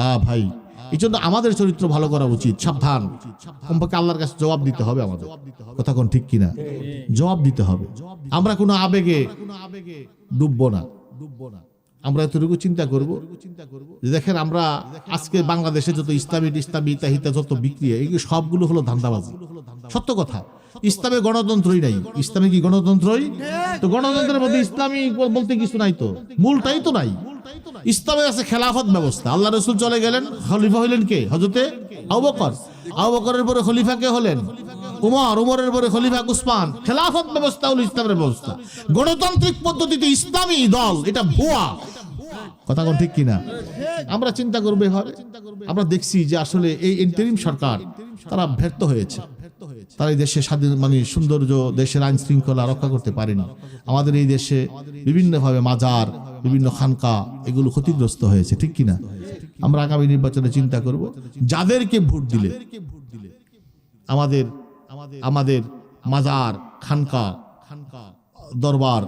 আ ভাই এই জন্য আমাদের চরিত্র ভালো করা উচিত সাবধান। কমপক্ষে আল্লাহর কাছে জবাব দিতে হবে আমাদের। কথা কোন ঠিক কিনা? জবাব দিতে হবে। আমরা কোনো আবেগে আবেগে ডুববো না। ডুববো না আমরা এতটুকু চিন্তা করব দেখেন আমরা আজকে বাংলাদেশে যত ইসলামী ইসলামী ইতাহিতা যত বিক্রি হয়, এগুলো সবগুলো হলো ধান্দাবাজি। সত্য কথা ইসলামে গণতন্ত্রই নাই। ইসলামে কি গণতন্ত্রই? তো গণতন্ত্রের মধ্যে ইসলামী বলতে কিছু নাই তো। মূলটাই তো নাই। ইসলামে আছে খেলাফত ব্যবস্থা। আল্লাহ রসুল চলে গেলেন। খলিফা হইলেন কে? হজরতে আবু বকর। আবু বকরের পরে খলিফা কে হলেন? উমর। উমরের পরে খলিফা উসমান। খেলাফত ব্যবস্থা হলো ইসলামের ব্যবস্থা। গণতান্ত্রিক পদ্ধতিতে ইসলামী দল, এটা ভুয়া। কথা কোন ঠিক কিনা? আমরা চিন্তা করব এভাবে। আমরা দেখছি যে আসলে এই ইন্টারিম সরকার, তারা ব্যর্থ হয়েছে। তারা এই দেশে স্বাধীন মানে সৌন্দর্য, দেশের আইন শৃঙ্খলা রক্ষা করতে পারেনি। আমাদের এই দেশে বিভিন্নভাবে মাজার বিভিন্ন খানকা, এগুলো ক্ষতিগ্রস্ত হয়েছে, ঠিক কিনা? আমরা আগামী নির্বাচনে চিন্তা করব, যাদেরকে ভোট দিলে, আমাদের আমাদের মাজার, খানকা, দরবার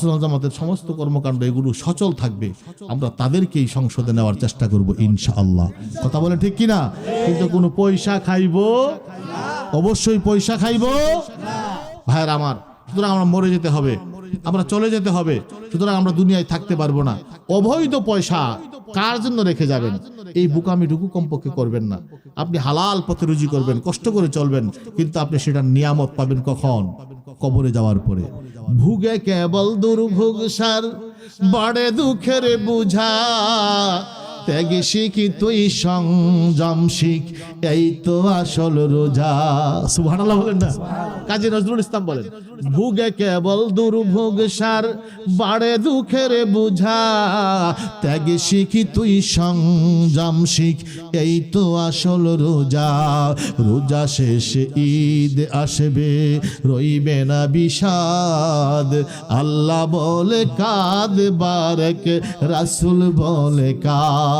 সুন্নাত জামাতের সমস্ত কর্মকাণ্ড, এগুলো সচল থাকবে। আমরা তাদেরকেই সংসদে নেওয়ার চেষ্টা করব, ইনশাআল্লাহ। কথা বলে ঠিক কিনা? কিন্তু কোনো পয়সা খাইবো? অবশ্যই পয়সা খাইবো। ভাইয়ের আমার, সুতরাং আমরা মরে যেতে হবে। আমরা চলে যেতে হবে। সুতরাং আমরা দুনিয়ায় থাকতে পারব না। অবৈধ পয়সা কার জন্য রেখে যাবেন? এই বুকামিটুকু কমপক্ষে করবেন না। আপনি হালাল পথে রুজি করবেন, কষ্ট করে চলবেন, কিন্তু আপনি সেটা নিয়ামত পাবেন কখন? কবরে যাওয়ার পরে। ভুগে কেবল দুর্ভোগ সার, বড়ে দুঃখের বুঝা। ত্যাগে শিখি তুই সংযম শিখ। এই তো আসল রোজা। সুবহানাল্লাহ বলেন না? কাজী নজরুল ইসলাম বলেন ভুগে কেবল দুর্ভোগ সার বাড়ে দুঃখের বুঝা। ত্যাগে শিখি তুই সংযম শিখ। এই তো আসল রোজা। রোজা শেষে ঈদ আসবে রইবে না বিষাদ। আল্লাহ বলে কাদ বারেক রাসুল বলে কাদ।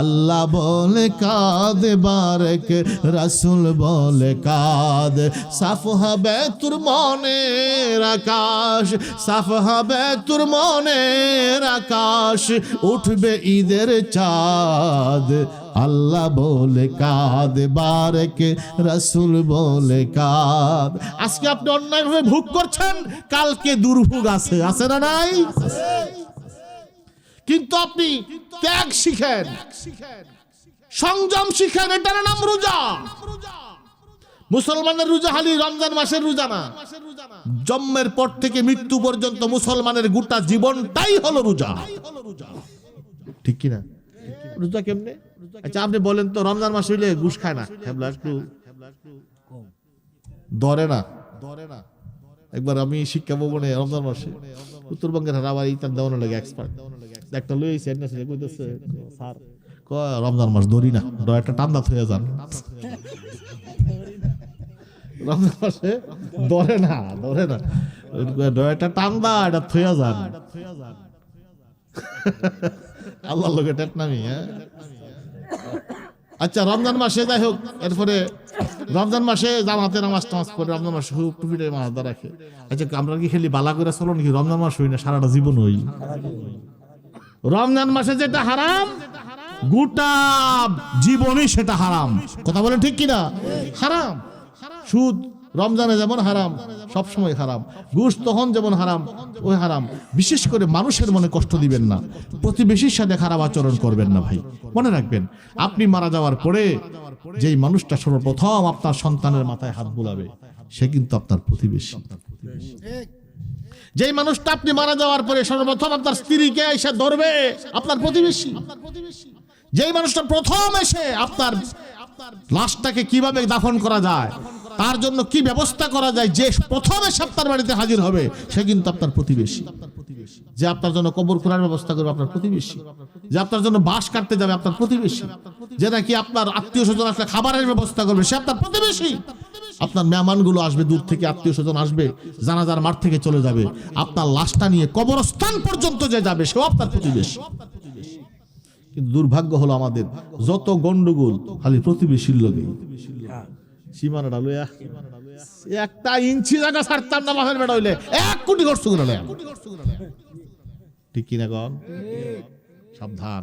আল্লাহ বলে কাদ, বারেক রাসুল বলে কাদ। সাফ হবে তোর মনের আকাশ, সাফ হবে তোর মনের আকাশ, উঠবে ঈদের চাঁদ। আল্লাহ বলে কাদ, বারেক রাসুল বলে কাদ। আজকে আপনি অন্যায়ভাবে ভোগ করছেন, কালকে দুর্ভোগ আছে আছে না নাই? কিন্তু আপনি ত্যাগ শিখেন। সংযম শিখেন, এটার নাম রোজা। মুসলমানের রোজা হালি রমজান মাসের রোজা না। জন্মের পর থেকে মৃত্যু পর্যন্ত মুসলমানের গোটা জীবনটাই হলো রোজা। ঠিক কিনা রোজা কেমনে? আচ্ছা আপনি বলেন তো, রমজান মাস হইলে ঘুষ খায় না? হ্যাবলা একটু ধরে না। ধরে না একবার আমি শিক্ষা ভবনে রমজান মাসে উত্তরবঙ্গের আবার ইতার দেওয়ানো লাগে এক্সপার্ট একটা লই এনে ছেলে কইতেছে, স্যার, কয়, রমজান মাস, ধরি না ডয়াটা টান্দা হয়ে যান। রমজান মাসে ধরে না ধরে না। ডয়াটা টান্দা এটা থইয়া যান। আল্লাহ লোকে টেট নামি হ্যাঁ? আচ্ছা রমজান মাসে যাই হোক, এরপরে রমজান মাসে জামাতে নামাজ টামাজ করে রমজান মাসে হুক টুপিটা মাথা রাখে। আচ্ছা আমরা কি খেলি বালা করে চলো নাকি? রমজান মাস হই না, সারাটা জীবন হই। রমজান মাসে যেটা হারাম, গোটা জীবনই সেটা হারাম। কথা বলেন ঠিক কিনা? হারাম। সুদ রমজানে যেমন হারাম সব সময় হারাম। ঘুষ তখন যেমন হারাম, ওই হারাম। বিশেষ করে মানুষের মনে কষ্ট দিবেন না। প্রতিবেশীর সাথে খারাপ আচরণ করবেন না ভাই। মনে রাখবেন, আপনি মারা যাওয়ার পরে যেই মানুষটা সর্বপ্রথম আপনার সন্তানের মাথায় হাত বুলাবে, সে কিন্তু আপনার প্রতিবেশী। যেই মানুষটা আপনি মারা যাওয়ার পরে সর্বপ্রথম আপনার স্ত্রীকে এসে ধরবে, আপনার প্রতিবেশী। যেই মানুষটা প্রথম এসে আপনার লাশটাকে কীভাবে দাফন করা যায়, তার জন্য কি ব্যবস্থা করা যায়, যে প্রথম এসে আপনার বাড়িতে হাজির হবে, সে কিন্তু আপনার প্রতিবেশী। যে আপনার জন্য কবর খোলার ব্যবস্থা করবে আপনার প্রতিবেশী। যে আপনার জন্য বাস কাটতে যাবে আপনার প্রতিবেশী। যে নাকি আপনার আত্মীয় স্বজন আসলে খাবারের ব্যবস্থা করবে, সে আপনার প্রতিবেশী। আপনার মেহমানগুলো আসবে, দূর থেকে আত্মীয় স্বজন আসবে, জানাজার মাঠ থেকে চলে যাবে। আপনার লাশটা নিয়ে কবরস্থান পর্যন্ত যে যাবে, সেও আপনার প্রতিবেশী। কিন্তু দুর্ভাগ্য হলো আমাদের, যত গন্ডগোল, খালি প্রতিবেশীর লোকে একটা ইঞ্চি ছাড়তাম না এক কোটি। ঠিক কিনা কন? সাবধান।